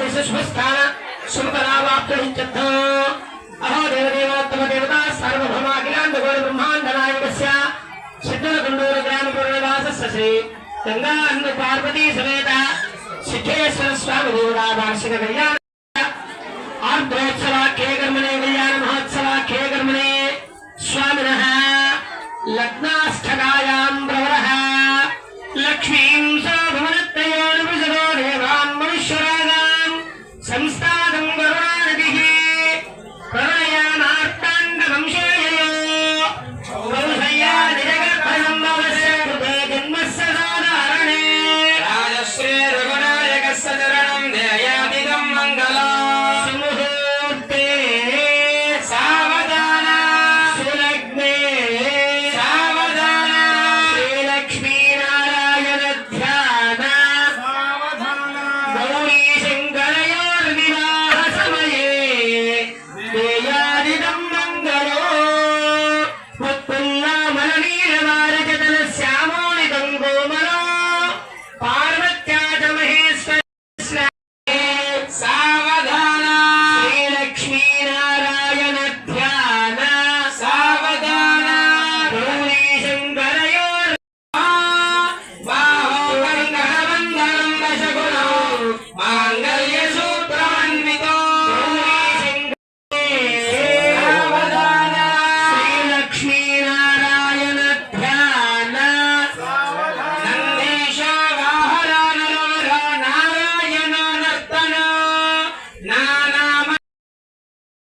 विशुष्मस्थान सुमतरावाप्तुञ्चद्ध अहो देवदेवोत्तम देवता सर्वभौमाखिलान्त श्री गंगा अन्न पार्वती स्वामी वार्षिक कल्याण आर्द्रोत्सवाख्ये कर्मणे कल्याण महोत्सवाख्ये कर्मणे स्वामिनः लग्नास्थगायां प्रवरः लक्ष्मी